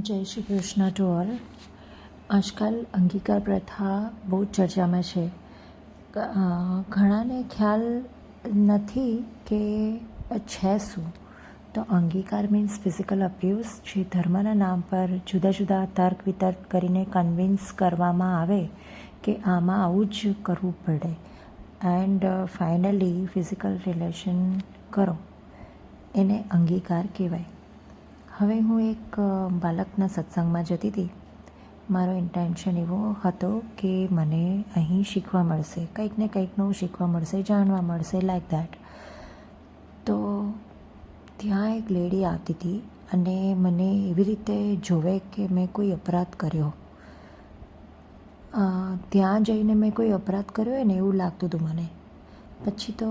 જય Shri Krishna to all આજકાલ અંગીકાર પ્રથા બહુ ચર્ચામાં છે. ઘણાને ખ્યાલ નથી કે છે શું? તો અંગીકાર મીન્સ ફિઝિકલ અબ્યુઝ જે ધર્મના નામ પર જુદા જુદા તર્ક વિતર્ક કરીને કન્વિન્સ કરવામાં આવે કે આમાં આવું જ કરવું પડે. એન્ડ ફાઇનલી ફિઝિકલ રિલેશન કરો. એને અંગીકાર કહેવાય. હવે હું એક બાલકના સત્સંગમાં જતી હતી. મારો ઇન્ટેન્શન એવો હતો કે મને અહીં શીખવા મળશે. કંઈક ને કંઈક નવું શીખવા મળશે, જાણવા મળશે લાઈક દેટ તો ત્યાં એક લેડી આવતી હતી અને મને એવી રીતે જોવે કે મેં કોઈ અપરાધ કર્યો. ત્યાં જઈને મેં કોઈ અપરાધ કર્યો હોય ને એવું લાગતું હતું મને. પછી તો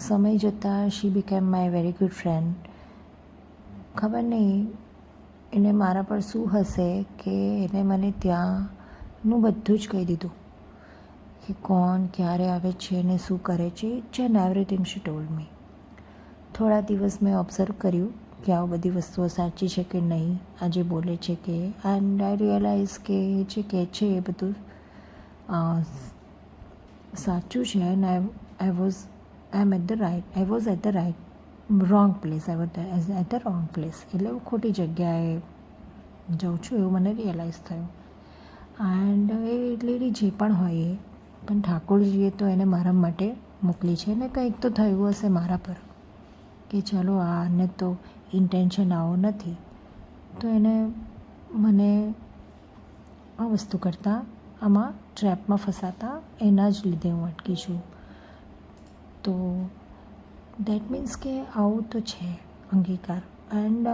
સમય જતાં she became my very good friend ખબર નહીં, એને મારા પર શું હશે કે એને મને ત્યાંનું બધું જ કહી દીધું કે કોણ ક્યારે આવે છે ને શું કરે છે each and everything she told me થોડા દિવસ મેં ઓબ્ઝર્વ કર્યું કે આ બધી વસ્તુઓ સાચી છે કે નહીં. આ જે બોલે છે કે એન્ડ આઈ રિયલાઇઝ કે એ જે કહે છે એ બધું સાચું છે. And I I was I am at the right I was at the right wrong place I was at the wrong place એટલે હું ખોટી જગ્યાએ જાઉં છું એવું મને રિયલાઇઝ થયું એન્ડ એ લેડી જે પણ હોય એ પણ ઠાકોરજીએ તો એને મારા માટે મોકલી છે ને કંઈક તો થયું હશે મારા પર. કે ચલો આને તો ઇન્ટેન્શન આવો નથી. તો એને મને આ વસ્તુ કરતાં આમાં ટ્રેપમાં ફસાતા એના જ લીધે હું અટકી છું. તો દેટ મીન્સ કે આવું તો છે, અંગીકાર. એન્ડ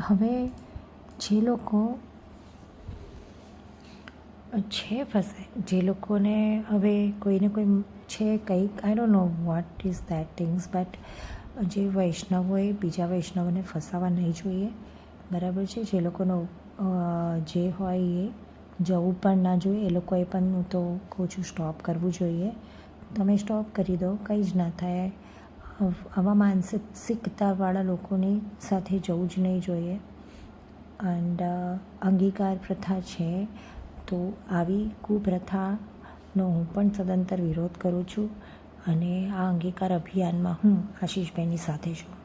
હવે જે લોકો, છે ફસે, જે લોકોને હવે કોઈને કોઈ છે કંઈક I don't know what is that things but જે વૈષ્ણવોએ બીજા વૈષ્ણવોને ફસાવા નહીં જોઈએ. બરાબર છે? જે લોકોનો જે હોય એ જવું પણ ના જોઈએ. એ લોકોએ પણ હું તો કહું છું સ્ટોપ કરવું જોઈએ. તમે સ્ટોપ કરી દો, કંઈ જ ના થાય. આવા માનસિકતાવાળા લોકોની સાથે જવું જ નહીં જોઈએ. એન્ડ અંગીકાર પ્રથા છે, તો આવી કુપ્રથાનો હું પણ સદંતર વિરોધ કરું છું અને આ અંગીકાર અભિયાનમાં હું આશીષભાઈની સાથે છું.